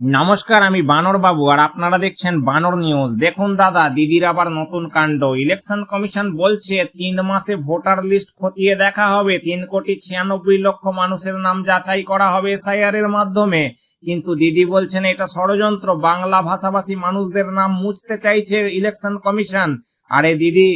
নমস্কার, আমি বানর বাবু আর আপনারা দেখছেন বানর নিউজ। দেখুন দাদা, দিদির আবার নতুন কাণ্ড। ইলেকশন কমিশন বলছে, তিন মাসে ভোটার লিস্ট খতিয়ে দেখা হবে। তিন কোটি ছিয়ানব্বই লক্ষ মানুষের নাম যাচাই করা হবে এসআইআর এর মাধ্যমে। কিন্তু দিদি বলছেন, এটা ষড়যন্ত্র। বাংলা ভাষাভাষী মানুষদের নাম মুছতে চাইছে ইলেকশন কমিশন। আরে দিদি,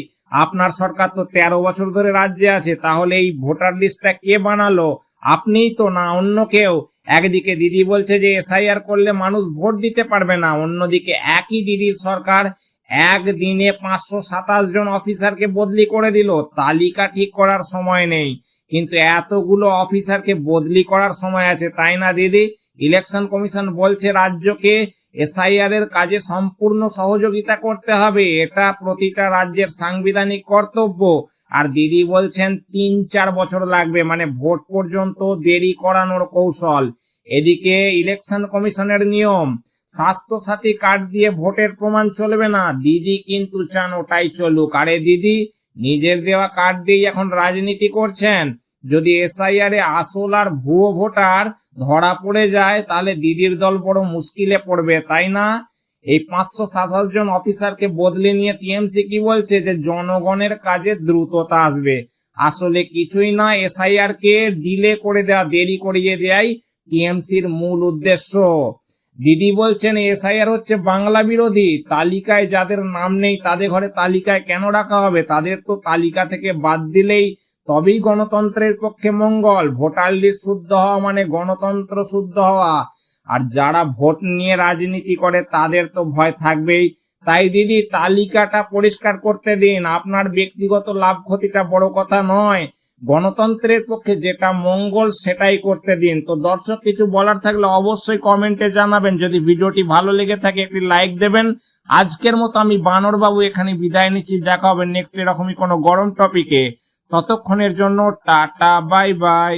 আপনার সরকার তো তেরো বছর ধরে রাজ্যে আছে, তাহলে এই ভোটার লিস্টটা কে বানালো? আপনিই তো না, অন্য কেউ। একদিকে দিদি বলছে যে এসআইআর করলে মানুষ ভোট দিতে পারবে না, অন্যদিকে একই দিদির সরকার একদিনে পাঁচশো সাতাশ জন অফিসারকে বদলি করে দিল। তালিকা ঠিক করার সময় নেই। কিন্তু এতগুলো অফিসারকে বদলি করার সময় আছে, তাই না, দিদি? ইলেকশন কমিশন বলছে, রাজ্যকে এসআইআর এর কাজে সম্পূর্ণ সহযোগিতা করতে হবে। এটা প্রতিটা রাজ্যের সাংবিধানিক কর্তব্য। আর দিদি বলছেন, তিন চার বছর লাগবে মানে ভোট পর্যন্ত দেরি করানোর কৌশল। এদিকে ইলেকশন কমিশনের নিয়ম স্বাস্থ্য সাথী কার্ড দিয়ে ভোটের প্রমাণ চলবে না। দিদি কিন্তু চান ওটাই চলুক। আরে দিদি, নিজের দেওয়া কার্ড দিয়ে এখন রাজনীতি করছেন। যদি এসআইআর এ আসল আর ভুয়ো ভোটার ধরা পড়ে যায়, তাহলে দিদির দল বড় মুশকিলে পড়বে, তাই না? এই পাঁচশো সাতাশ জন অফিসারকে বদলে নিয়ে টিএমসি কি বলছে যে জনগণের কাজে দ্রুততা আসবে। আসলে কিছুই না এসআইআর কে ডিলে করে দেওয়া দেরি করিয়ে দেয়াই টিএমসির মূল উদ্দেশ্য। দিদি বলছেন, এসআইআর হচ্ছে বাংলা বিরোধী। তালিকায় যাদের নাম নেই, তাদের ঘরে তালিকায় কেন রাখা হবে? তাদের তো তালিকা থেকে বাদ দিলেই তবেই গণতন্ত্রের পক্ষে মঙ্গল। ভোটার লিস্ট শুদ্ধ হওয়া মানে গণতন্ত্র শুদ্ধ হওয়া। আর যারা ভোট নিয়ে রাজনীতি করে, তাদের তো ভয় থাকবেই। তাই দিদি, তালিকাটা পরিষ্কার করতে দিন। আপনার ব্যক্তিগত লাভ ক্ষতিটা বড় কথা নয়। গণতন্ত্রের পক্ষে যেটা মঙ্গল, সেটাই করতে দিন। তো দর্শক, কিছু বলার থাকলে অবশ্যই কমেন্টে জানাবেন। যদি ভিডিওটি ভালো লেগে থাকে, একটি লাইক দেবেন। আজকের মতো আমি বানর বাবু এখানে বিদায় নিচ্ছি। দেখা হবে নেক্সট এরকমই কোনো গরম টপিকে ততক্ষণের জন্য টাটা, বাই বাই।